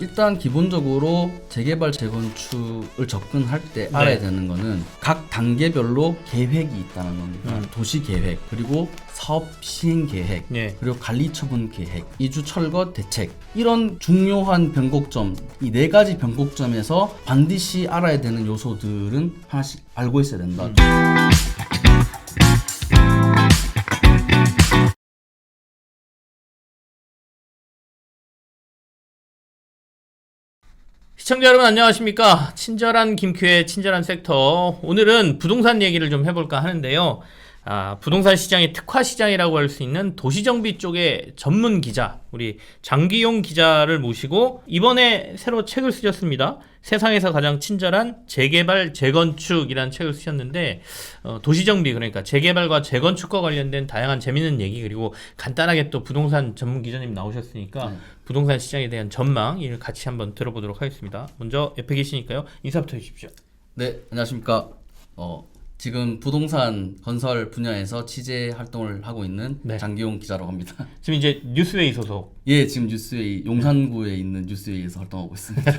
일단 기본적으로 재개발 재건축을 접근할 때 네. 알아야 되는 거는 각 단계별로 계획이 있다는 겁니다. 음. 도시 계획 그리고 사업 시행 계획 네. 그리고 관리 처분 계획, 이주 철거 대책 이런 중요한 변곡점 이 네 가지 변곡점에서 반드시 알아야 되는 요소들은 하나씩 알고 있어야 된다. 음. 시청자 여러분 안녕하십니까? 친절한 김큐의 친절한 섹터. 오늘은 부동산 얘기를 좀 해볼까 하는데요 아, 부동산 시장의 특화 시장이라고 할 수 있는 도시정비 쪽의 전문 기자 우리 장기용 기자를 모시고 이번에 새로 책을 쓰셨습니다 세상에서 가장 친절한 재개발 재건축이라는 책을 쓰셨는데 어, 도시정비 그러니까 재개발과 재건축과 관련된 다양한 재밌는 얘기 그리고 간단하게 또 부동산 전문 기자님 나오셨으니까 네. 부동산 시장에 대한 전망 이를 같이 한번 들어보도록 하겠습니다. 먼저 옆에 계시니까요 인사부터 해주십시오. 네, 안녕하십니까. 어, 지금 부동산 건설 분야에서 취재 활동을 하고 있는 네. 장기용 기자라고 합니다. 지금 이제 뉴스웨이 소속 예, 지금 뉴스웨이 용산구에 있는 뉴스웨이에서 활동하고 있습니다.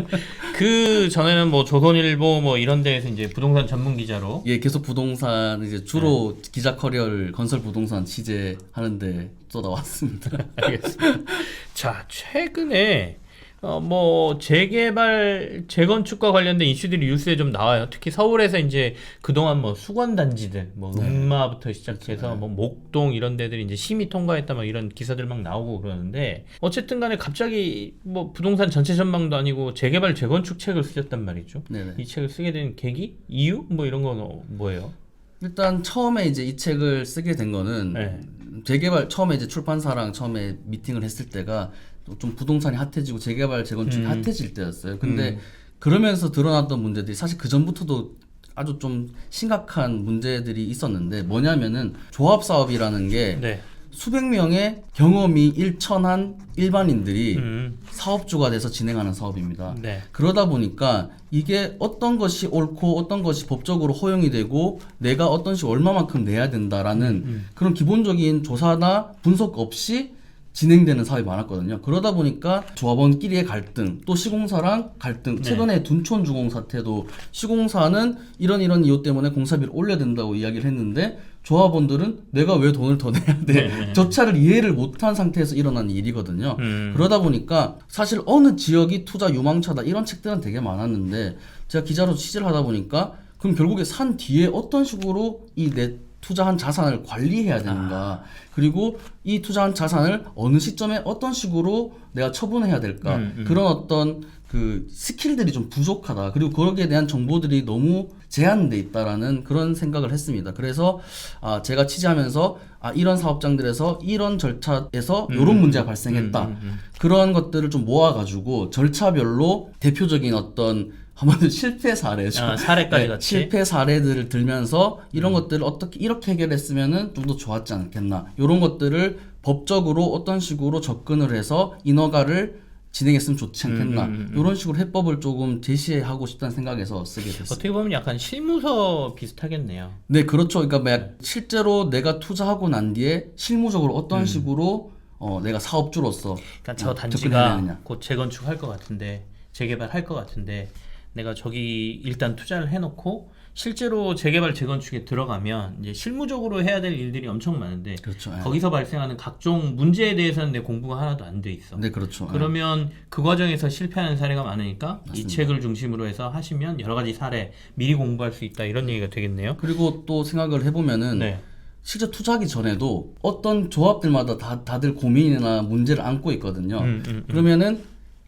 그 전에는 뭐 조선일보 뭐 이런 데에서 이제 부동산 전문 기자로 예, 계속 부동산 이제 주로 네. 기자 커리어를 건설 부동산 취재하는데 쏟아왔습니다. 알겠습니다. 자 최근에 어 뭐 재개발 재건축과 관련된 이슈들이 뉴스에 좀 나와요. 특히 서울에서 이제 그동안 뭐 수건 단지들 뭐 네. 음마부터 시작해서 그렇죠. 뭐 목동 이런 데들이 이제 심의 통과했다 막 이런 기사들 막 나오고 그러는데 어쨌든 간에 갑자기 뭐 부동산 전체 전망도 아니고 재개발 재건축 책을 쓰셨단 말이죠. 네네. 이 책을 쓰게 된 계기, 이유 뭐 이런 건 어, 뭐예요? 일단 처음에 이제 이 책을 쓰게 된 거는 네. 재개발 처음에 이제 출판사랑 처음에 미팅을 했을 때가 좀 부동산이 핫해지고 재개발 재건축이 음. 핫해질 때였어요. 근데 음. 그러면서 드러났던 문제들이 사실 그 전부터도 아주 좀 심각한 문제들이 있었는데 뭐냐면은 조합 사업이라는 게 네. 수백 명의 경험이 일천한 일반인들이 음. 사업주가 돼서 진행하는 사업입니다. 네. 그러다 보니까 이게 어떤 것이 옳고 어떤 것이 법적으로 허용이 되고 내가 어떤 식 얼마만큼 내야 된다라는 음. 그런 기본적인 조사나 분석 없이 진행되는 사업이 많았거든요. 그러다 보니까 조합원끼리의 갈등, 또 시공사랑 갈등. 네. 최근에 둔촌 주공 사태도 시공사는 이런 이런 이유 때문에 공사비를 올려야 된다고 이야기를 했는데 조합원들은 내가 왜 돈을 더 내야 돼? 네, 네. 저차를 이해를 못한 상태에서 일어난 일이거든요. 음. 그러다 보니까 사실 어느 지역이 투자 유망차다 이런 책들은 되게 많았는데 제가 기자로 취재를 하다 보니까 그럼 결국에 산 뒤에 어떤 식으로 이 내 투자한 자산을 관리해야 되는가 아. 그리고 이 투자한 자산을 어느 시점에 어떤 식으로 내가 처분해야 될까 음, 음. 그런 어떤 그 스킬들이 좀 부족하다 그리고 거기에 대한 정보들이 너무 제한돼 있다라는 그런 생각을 했습니다. 그래서 아 제가 취재하면서 아 이런 사업장들에서 이런 절차에서 이런 음, 문제가 발생했다. 음, 음, 음. 그런 것들을 좀 모아가지고 절차별로 대표적인 어떤 한마디로 실패 사례죠. 아, 사례까지 네, 같이. 실패 사례들을 들면서 이런 음. 것들을 어떻게 이렇게 해결했으면은 좀 더 좋았지 않겠나. 이런 것들을 법적으로 어떤 식으로 접근을 해서 인허가를 진행했으면 좋지 않겠나. 음, 음, 음. 이런 식으로 해법을 조금 제시하고 싶다는 생각에서 쓰게 됐습니다. 어떻게 보면 약간 실무서 비슷하겠네요. 네, 그렇죠. 그러니까 막 실제로 내가 투자하고 난 뒤에 실무적으로 어떤 음. 식으로 어, 내가 사업주로서 그러니까 저 어, 접근해야 단지가. 곧 재건축할 것 같은데 재개발할 것 같은데 내가 저기 일단 투자를 해놓고 실제로 재개발 재건축에 들어가면 이제 실무적으로 해야 될 일들이 엄청 많은데 그렇죠. 예. 거기서 발생하는 각종 문제에 대해서는 내 공부가 하나도 안 돼 있어. 네, 그렇죠. 예. 그러면 그 과정에서 실패하는 사례가 많으니까 이 맞습니다. 책을 중심으로 해서 하시면 여러 가지 사례 미리 공부할 수 있다 이런 얘기가 되겠네요. 그리고 또 생각을 해보면은 네. 실제 투자하기 전에도 어떤 조합들마다 다, 다들 고민이나 문제를 안고 있거든요. 음, 음, 음. 그러면은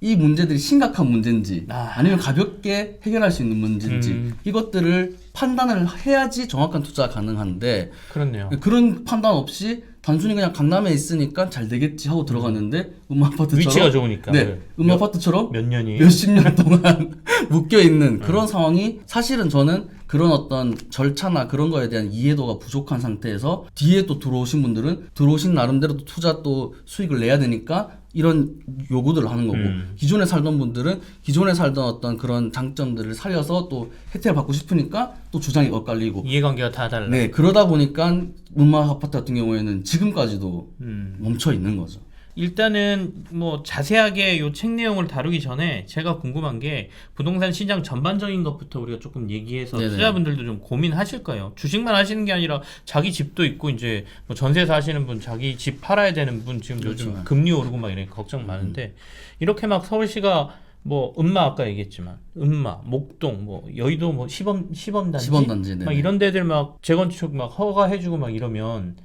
이 문제들이 심각한 문제인지 아. 아. 니면 가볍게 해결할 수 있는 문제인지 음. 이것들을 판단을 해야지 정확한 투자가 가능한데 그렇네요. 그런 판단 없이 단순히 그냥 강남에 있으니까 잘 되겠지 하고 들어갔는데 음 아파트처럼 위치가 좋으니까. 네, 음 아파트처럼 몇 년이 몇십 년 동안 묶여 있는 네. 그런 상황이 사실은 저는 그런 어떤 절차나 그런 거에 대한 이해도가 부족한 상태에서 뒤에 또 들어오신 분들은 들어오신 나름대로 또 투자 또 수익을 내야 되니까 이런 요구들을 하는 거고 음. 기존에 살던 분들은 기존에 살던 어떤 그런 장점들을 살려서 또 혜택을 받고 싶으니까 또 주장이 엇갈리고 이해관계가 다 달라. 네 그러다 보니까 음악 아파트 같은 경우에는 지금까지도 음. 멈춰 있는 거죠. 일단은 뭐 자세하게 요 책 내용을 다루기 전에 제가 궁금한 게 부동산 시장 전반적인 것부터 우리가 조금 얘기해서 네네. 투자분들도 좀 고민하실 거예요. 주식만 하시는 게 아니라 자기 집도 있고 이제 뭐 전세 사시는 분, 자기 집 팔아야 되는 분 지금 요즘 그렇죠. 금리 오르고 막 이런 걱정 많은데 이렇게 막 서울시가 뭐 음마 아까 얘기했지만 음마, 목동, 뭐 여의도 뭐 시범 시범 단지, 시범 단지, 막. 이런 데들 막 재건축 막 허가해주고 막 이러면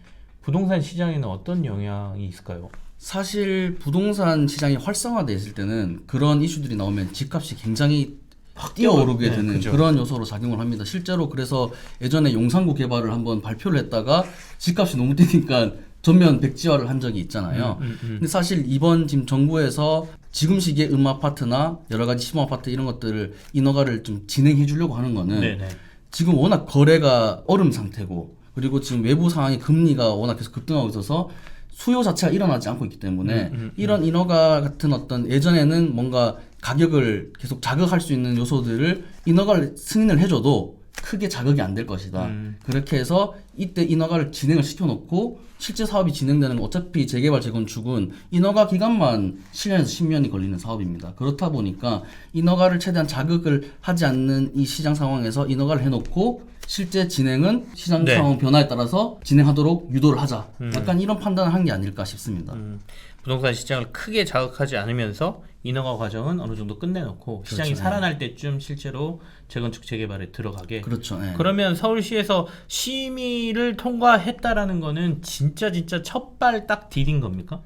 부동산 시장에는 어떤 영향이 있을까요? 사실 부동산 시장이 활성화돼 있을 때는 그런 이슈들이 나오면 집값이 굉장히 확 뛰어오르게 네, 되는 그죠. 그런 요소로 작용을 합니다. 실제로 그래서 예전에 용산구 개발을 한번 발표를 했다가 집값이 너무 뛰니까 전면 백지화를 한 적이 있잖아요. 음, 음. 근데 사실 이번 지금 정부에서 지금 시기에 음 아파트나 여러 가지 시범 아파트 이런 것들을 인허가를 좀 진행해 주려고 하는 거는 네네. 지금 워낙 거래가 얼음 상태고 그리고 지금 외부 상황이 금리가 워낙 계속 급등하고 있어서 수요 자체가 일어나지 않고 있기 때문에 음, 음, 이런 인허가 같은 어떤 예전에는 뭔가 가격을 계속 자극할 수 있는 요소들을 인허가를 승인을 해줘도 크게 자극이 안 될 것이다. 음. 그렇게 해서 이때 인허가를 진행을 시켜놓고 실제 사업이 진행되는 건 어차피 재개발 재건축은 인허가 기간만 7년에서 10년이 걸리는 사업입니다. 그렇다 보니까 인허가를 최대한 자극을 하지 않는 이 시장 상황에서 인허가를 해놓고 실제 진행은 시장 네. 상황 변화에 따라서 진행하도록 유도를 하자. 약간 이런 판단을 한 게 아닐까 싶습니다. 음, 부동산 시장을 크게 자극하지 않으면서 인허가 과정은 어느 정도 끝내놓고 시장이 그렇죠. 살아날 때쯤 실제로 재건축 재개발에 들어가게. 그렇죠. 예. 그러면 서울시에서 심의를 통과했다라는 거는 진짜 진짜 첫발 딱 디딘 겁니까?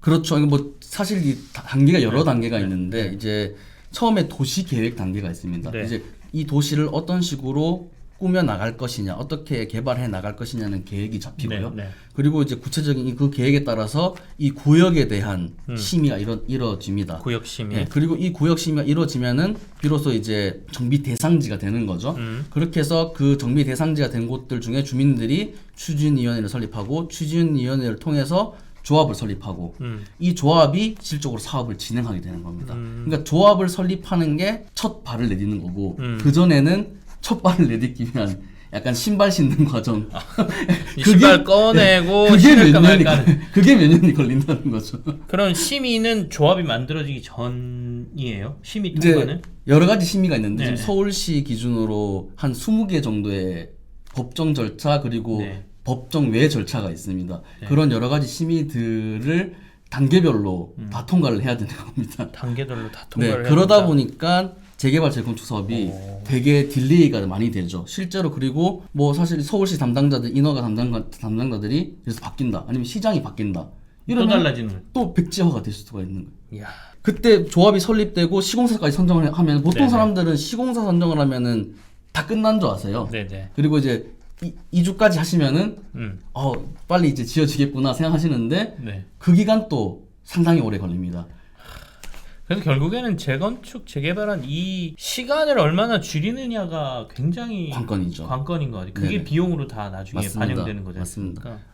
그렇죠. 뭐 사실 이 다- 단계가 여러 네. 단계가 있는데 이제 처음에 도시 계획 단계가 있습니다. 네. 이제 이 도시를 어떤 식으로 꾸며 나갈 것이냐, 어떻게 개발해 나갈 것이냐는 계획이 잡히고요. 네, 네. 그리고 이제 구체적인 이그 계획에 따라서 이 구역에 대한 심의가 이뤄, 이뤄집니다. 음. 구역 심의. 네, 그리고 이 구역 심의가 이루어지면은 비로소 이제 정비 대상지가 되는 거죠. 음. 그렇게 해서 그 정비 대상지가 된 곳들 중에 주민들이 추진위원회를 설립하고 추진위원회를 통해서 조합을 설립하고 음. 이 조합이 실질적으로 사업을 진행하게 되는 겁니다. 그러니까 조합을 설립하는 게 첫 발을 내딛는 거고 음. 그 전에는 첫 발을 내딛기 위한 약간 신발 신는 과정. 이 신발 꺼내고 그게 몇 년이 그게 몇 년이 걸린다는 거죠. 그런 심의는 조합이 만들어지기 전이에요. 심의 통과는. 여러 가지 심의가 있는데 네. 지금 서울시 기준으로 한 20개 정도의 법정 절차 그리고 네. 법정 외 절차가 있습니다. 그런 여러 가지 심의들을 단계별로 다 통과를 해야 되는 겁니다. 단계별로 다 네, 통과를 그러다 해야 보니까 재개발 재건축 사업이 오. 되게 딜레이가 많이 되죠. 실제로 그리고 뭐 사실 서울시 담당자들 인허가 담당 담당자들이 그래서 바뀐다. 아니면 시장이 바뀐다. 또 이러면 달라지는. 또 백지화가 될 수가 있는 거예요. 이야. 그때 조합이 설립되고 시공사까지 선정을 하면 보통 네네. 사람들은 시공사 선정을 하면은 다 끝난 줄 아세요. 네네. 그리고 이제 이, 이주까지 하시면은 음. 어 빨리 이제 지어지겠구나 생각하시는데 네. 그 기간 또 상당히 오래 걸립니다. 그래서 결국에는 재건축 재개발한 이 시간을 얼마나 줄이느냐가 굉장히 관건이죠. 관건인 것 같아요. 그게 네네. 비용으로 다 나중에 맞습니다. 반영되는 거죠. 맞습니다. 그러니까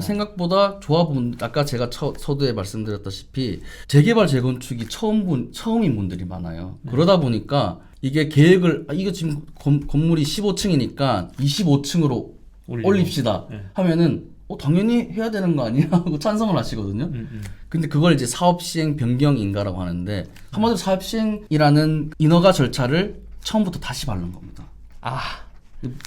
생각보다 조합은 아까 제가 처, 서두에 말씀드렸다시피 재개발 재건축이 처음 분 처음인 분들이 많아요. 네. 그러다 보니까 이게 계획을 아, 이거 지금 건, 건물이 15층이니까 25층으로 올리고. 올립시다 네. 하면은 어 당연히 해야 되는 거 아니야 하고 찬성을 하시거든요. 음, 음. 근데 그걸 이제 사업 시행 변경 인가라고 하는데 한마디로 사업 시행이라는 인허가 절차를 처음부터 다시 밟는 겁니다. 아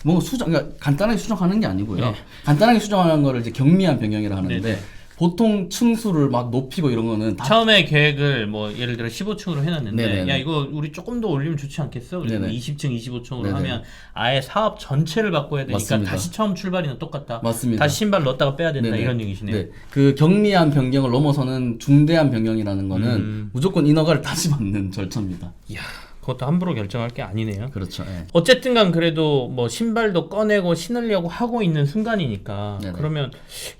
뭔가 수정, 그러니까 간단하게 수정하는 게 아니고요. 네. 간단하게 수정하는 거를 이제 경미한 변경이라 하는데 네네. 보통 층수를 막 높이고 이런 거는 다 처음에 계획을 뭐 예를 들어 15층으로 해놨는데 네네네. 야 이거 우리 조금 더 올리면 좋지 않겠어? 그래서 네네. 20층, 25층으로 네네. 하면 아예 사업 전체를 바꿔야 되니까 맞습니다. 다시 처음 출발이나 똑같다. 맞습니다. 다시 신발 넣었다가 빼야 된다 네네. 이런 얘기시네요. 네. 그 경미한 변경을 넘어서는 중대한 변경이라는 거는 음. 무조건 인허가를 다시 받는 절차입니다. 이야 그것도 함부로 결정할 게 아니네요. 그렇죠. 예. 어쨌든간 그래도 뭐 신발도 꺼내고 신으려고 하고 있는 순간이니까 네네. 그러면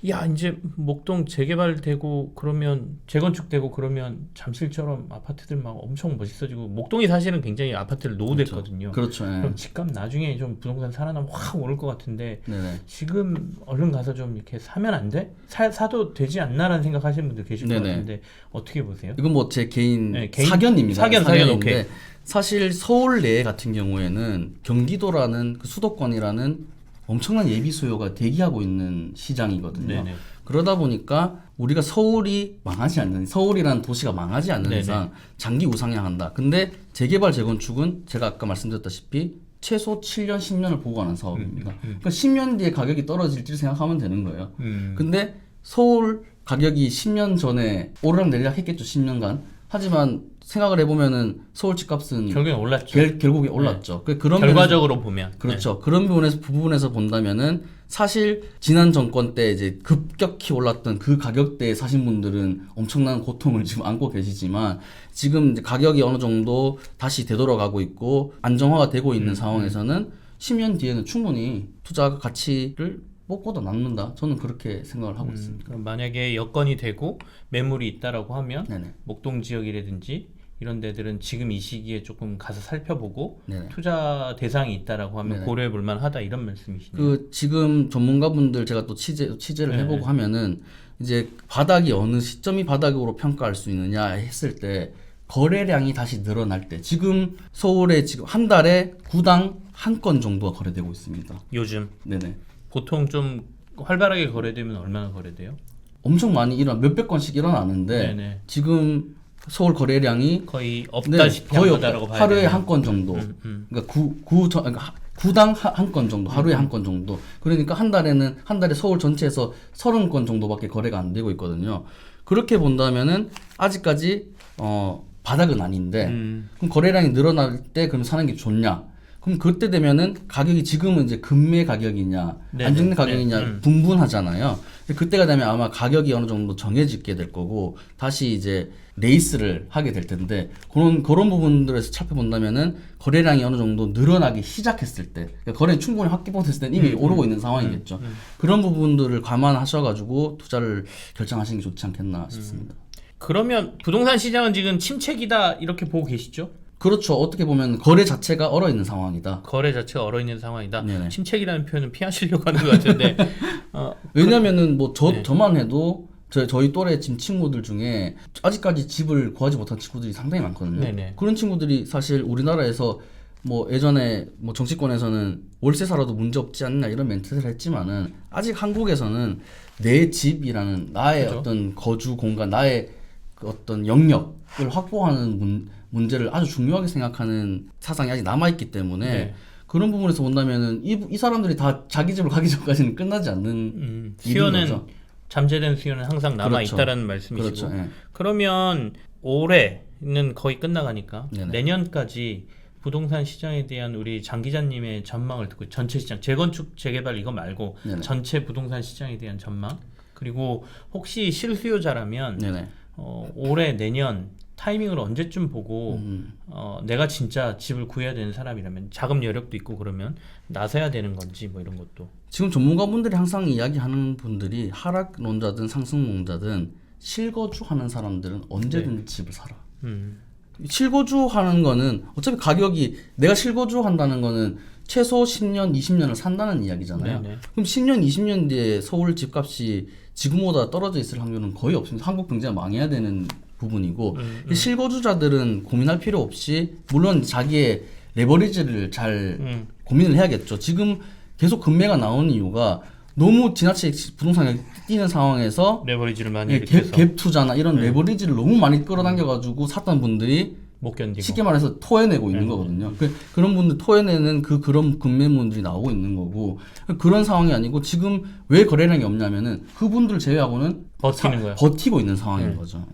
야 이제 목동 재개발되고 그러면 재건축되고 그러면 잠실처럼 아파트들 막 엄청 멋있어지고 목동이 사실은 굉장히 아파트를 노후됐거든요. 그렇죠. 예. 그럼 집값 나중에 좀 부동산 살아나면 확 오를 것 같은데 네네. 지금 얼른 가서 좀 이렇게 사면 안 돼? 사, 사도 되지 않나라는 생각하시는 분들 계실 것 네네. 같은데 어떻게 보세요? 이건 뭐 제 개인, 네, 개인- 사견입니다. 사견, 사견, 오케이. 사실 서울 내 같은 경우에는 경기도라는 그 수도권이라는 엄청난 예비 수요가 대기하고 있는 시장이거든요. 네네. 그러다 보니까 우리가 서울이 망하지 않는 서울이라는 도시가 망하지 않는 네네. 이상 장기 우상향한다. 근데 재개발 재건축은 제가 아까 말씀드렸다시피 최소 7년 10년을 보고 가는 사업입니다. 그러니까 10년 뒤에 가격이 떨어질지 생각하면 되는 거예요. 음. 근데 서울 가격이 10년 전에 오르락 내리락 했겠죠. 10년간. 하지만 생각을 해보면은 서울 집값은 결국엔 올랐죠. 결, 결국에 올랐죠. 그 그런 면에서- 결과적으로 보면. 그렇죠. 그런 부분에서 부분에서 본다면은 사실 지난 정권 때 이제 급격히 올랐던 그 가격대에 사신 분들은 엄청난 고통을 지금 안고 계시지만 지금 이제 가격이 어느 정도 다시 되돌아가고 있고 안정화가 되고 음, 있는 상황에서는 10년 뒤에는 충분히 투자 가치를 먹고도 남는다. 저는 그렇게 생각을 하고 있습니다. 그럼 만약에 여건이 되고 매물이 있다라고 하면 네네. 목동 지역이라든지 이런 데들은 지금 이 시기에 조금 가서 살펴보고 네네. 투자 대상이 있다라고 하면 네네. 고려해 볼 만하다 이런 말씀이시네요. 그 지금 전문가분들 제가 또 취재 취재를 네. 해보고 하면은 이제 바닥이 어느 시점이 바닥으로 평가할 수 있느냐 했을 때 거래량이 다시 늘어날 때 지금 서울에 지금 한 달에 구당 한 건 정도가 거래되고 있습니다. 요즘 네네. 보통 좀 활발하게 거래되면 얼마나 거래돼요? 엄청 많이 일어 몇백 건씩 일어나는데 네네. 지금 서울 거래량이 거의 네, 없다시피 거의 한 없다. 거다라고 봐야 하루에? 한 건 정도. 음, 음. 그러니까 구, 구, 저, 그러니까 하- 구당 한 건 정도, 하루에 한건 정도. 그러니까 한 달에는, 한 달에 서울 전체에서 서른 건 정도밖에 거래가 안 되고 있거든요. 그렇게 본다면은, 아직까지, 어, 바닥은 아닌데, 음. 그럼 거래량이 늘어날 때 그럼 사는 게 좋냐? 그럼 그때 되면은 가격이 지금은 이제 금매 가격이냐. 안정된 가격이냐 네, 음. 분분하잖아요. 그때가 되면 아마 가격이 어느 정도 정해지게 될 거고 다시 이제 레이스를 하게 될 텐데 그런 그런 부분들에서 살펴본다면은 거래량이 어느 정도 늘어나기 시작했을 때 그러니까 거래 충분히 확기보됐을 때는 이미 음, 오르고 있는 상황이겠죠. 그런 부분들을 감안하셔가지고 투자를 결정하시는 게 좋지 않겠나 싶습니다. 그러면 부동산 시장은 지금 침체기다 이렇게 보고 계시죠? 그렇죠. 어떻게 보면 거래 자체가 얼어 있는 상황이다. 거래 자체가 얼어 있는 상황이다. 네네. 침체기라는 표현은 피하시려고 하는 것 같은데 어, 왜냐면은 뭐저 네. 저만 해도 저, 저희 또래 지금 친구들 중에 아직까지 집을 구하지 못한 친구들이 상당히 많거든요. 네네. 그런 친구들이 사실 우리나라에서 뭐 예전에 뭐 정치권에서는 월세 살아도 문제 없지 않나 이런 멘트를 했지만은 아직 한국에서는 내 집이라는 나의 그죠. 어떤 거주 공간, 나의 그 어떤 영역을 확보하는 문, 문제를 아주 중요하게 생각하는 사상이 아직 남아 있기 때문에 네. 그런 부분에서 본다면은 이, 이 사람들이 다 자기 집을 가기 전까지는 끝나지 않는 음, 수요는 거죠. 잠재된 수요는 항상 남아 그렇죠. 있다라는 말씀이시고 그렇죠. 예. 그러면 올해는 거의 끝나가니까 네네. 내년까지 부동산 시장에 대한 우리 장 기자님의 전망을 듣고 전체 시장 재건축 재개발 이거 말고 네네. 전체 부동산 시장에 대한 전망 그리고 혹시 실수요자라면. 어, 올해 내년 타이밍을 언제쯤 보고 음. 어, 내가 진짜 집을 구해야 되는 사람이라면 자금 여력도 있고 그러면 나서야 되는 건지 뭐 이런 것도 지금 전문가분들이 항상 이야기하는 분들이 하락론자든 상승론자든 실거주하는 사람들은 언제든 집을 사라. 음, 실거주하는 거는 어차피 가격이 내가 실거주한다는 거는 최소 10년, 20년을 산다는 이야기잖아요. 네네. 그럼 10년, 20년 뒤에 서울 집값이 지금보다 떨어져 있을 확률은 거의 없습니다. 한국 경제가 망해야 되는 부분이고 음, 이 실거주자들은 고민할 필요 없이 물론 자기의 레버리지를 잘 음. 고민을 해야겠죠. 지금 계속 금매가 나오는 이유가 너무 지나치게 부동산 가격이 뛰는 상황에서 레버리지를 많이 예, 갭, 갭 투자나 이런 네. 레버리지를 너무 많이 끌어당겨가지고 샀던 분들이 못 견디고 쉽게 말해서 토해내고 있는 네. 거거든요. 그, 그런 분들 토해내는 그 그런 금매물들이 나오고 있는 거고 그런 상황이 아니고 지금 왜 거래량이 없냐면은 그분들 제외하고는 버티는 거야. 버티고 있는 상황인 네. 거죠.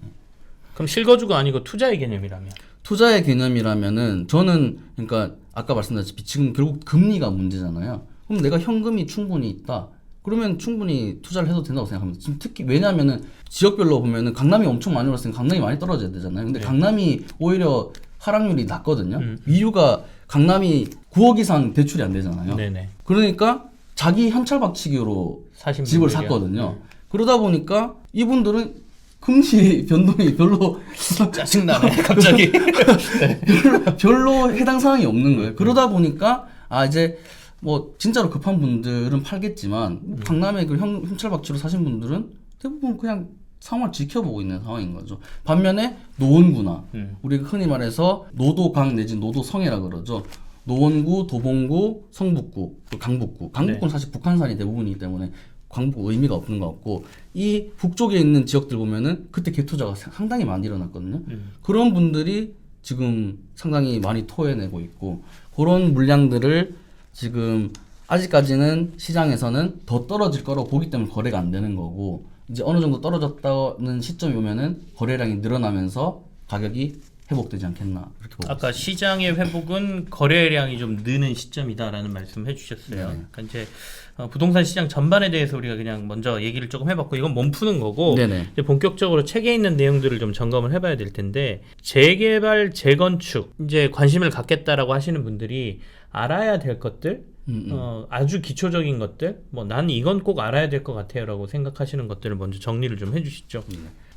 그럼 실거주가 아니고 투자의 개념이라면 투자의 개념이라면은 저는 그러니까 아까 말씀드렸다시피 지금 결국 금리가 문제잖아요. 그럼 내가 현금이 충분히 있다. 그러면 충분히 투자를 해도 된다고 생각합니다. 지금 특히 왜냐하면은 지역별로 보면은 강남이 엄청 많이 올랐으니까 강남이 많이 떨어져야 되잖아요. 근데 네. 강남이 오히려 하락률이 낮거든요. 음. 이유가 강남이 9억 이상 대출이 안 되잖아요. 네네 그러니까 자기 현찰 박치기로 집을. 샀거든요. 그러다 보니까 이분들은 금리 변동이 별로 짜증나네 갑자기 별로, 별로 해당 사항이 없는 거예요. 그러다 보니까 아 이제 뭐 진짜로 급한 분들은 팔겠지만 강남에 그 현, 현찰 박치로 사신 분들은 대부분 그냥 상황을 지켜보고 있는 상황인 거죠. 반면에 노원구나 음. 우리가 흔히 말해서 노도강 내지 노도성이라 그러죠. 노원구, 도봉구, 성북구, 또 강북구. 강북구는 사실 북한산이 대부분이기 때문에 광고 의미가 없는 것 같고 이 북쪽에 있는 지역들 보면은 그때 개투자가 상당히 많이 일어났거든요. 음. 그런 분들이 지금 상당히 많이 토해내고 있고 그런 물량들을 지금 아직까지는 시장에서는 더 떨어질 거라고 보기 때문에 거래가 안 되는 거고 이제 어느 정도 떨어졌다는 시점이 오면은 거래량이 늘어나면서 가격이 회복되지 않겠나 그렇게 보고 아까 시장의 회복은 거래량이 좀 느는 시점이다라는 말씀 해주셨어요. 네. 그러니까 이제 어, 부동산 시장 전반에 대해서 우리가 그냥 먼저 얘기를 조금 해봤고 이건 몸 푸는 거고 네네. 이제 본격적으로 책에 있는 내용들을 좀 점검을 해봐야 될 텐데 재개발, 재건축 이제 관심을 갖겠다라고 하시는 분들이 알아야 될 것들, 음, 음. 어, 아주 기초적인 것들, 뭐난 이건 꼭 알아야 될 것 같아요라고 생각하시는 것들을 먼저 정리를 좀 해주시죠.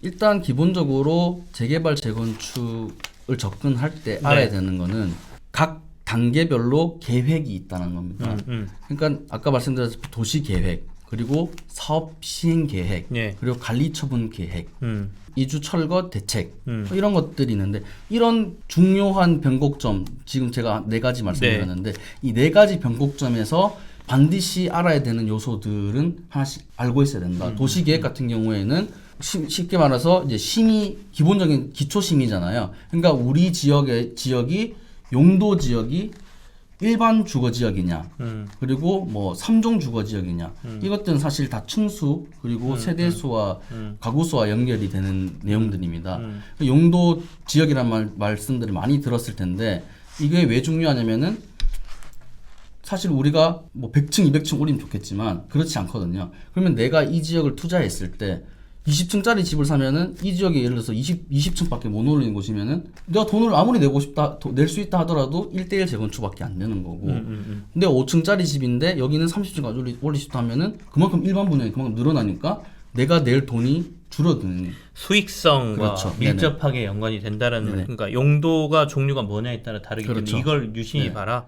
일단 기본적으로 재개발 재건축을 접근할 때 네. 알아야 되는 거는 각 단계별로 계획이 있다는 겁니다. 음, 음. 그러니까 아까 말씀드렸듯이 도시 계획 그리고 사업 시행 계획 예. 그리고 관리 처분 계획 음, 이주 철거 대책 음. 뭐 이런 것들이 있는데 이런 중요한 변곡점 지금 제가 네 가지 말씀드렸는데 이네 가지 변곡점에서 반드시 알아야 되는 요소들은 하나씩 알고 있어야 된다. 도시 계획 같은 경우에는 시- 쉽게 말해서 이제 심의 기본적인 기초 심의잖아요. 그러니까 우리 지역의 지역이 용도 지역이 일반 주거 지역이냐 음. 그리고 뭐 3종 주거 지역이냐 이것들은 사실 다 층수 그리고 세대 수와 가구 수와 연결이 되는 내용들입니다. 그 용도 지역이란 말 말씀들을 많이 들었을 텐데 이게 왜 중요하냐면은 사실 우리가 뭐 100층, 200층 올리면 좋겠지만 그렇지 않거든요. 그러면 내가 이 지역을 투자했을 때 20층짜리 집을 사면은 이 지역에 예를 들어서 20, 20층밖에 못 올리는 곳이면은 내가 돈을 아무리 내고 싶다, 낼 수 있다 하더라도 1대1 재건축밖에 안 되는 거고 근데 5층짜리 집인데 여기는 30층까지 올리, 올리고 싶다 하면은 그만큼 일반 분양이 그만큼 늘어나니까 내가 낼 돈이 줄어드는 수익성과 그렇죠. 밀접하게 연관이 된다라는 네네. 그러니까 용도가 종류가 뭐냐에 따라 다르기 그렇죠. 때문에 이걸 유심히 네. 봐라.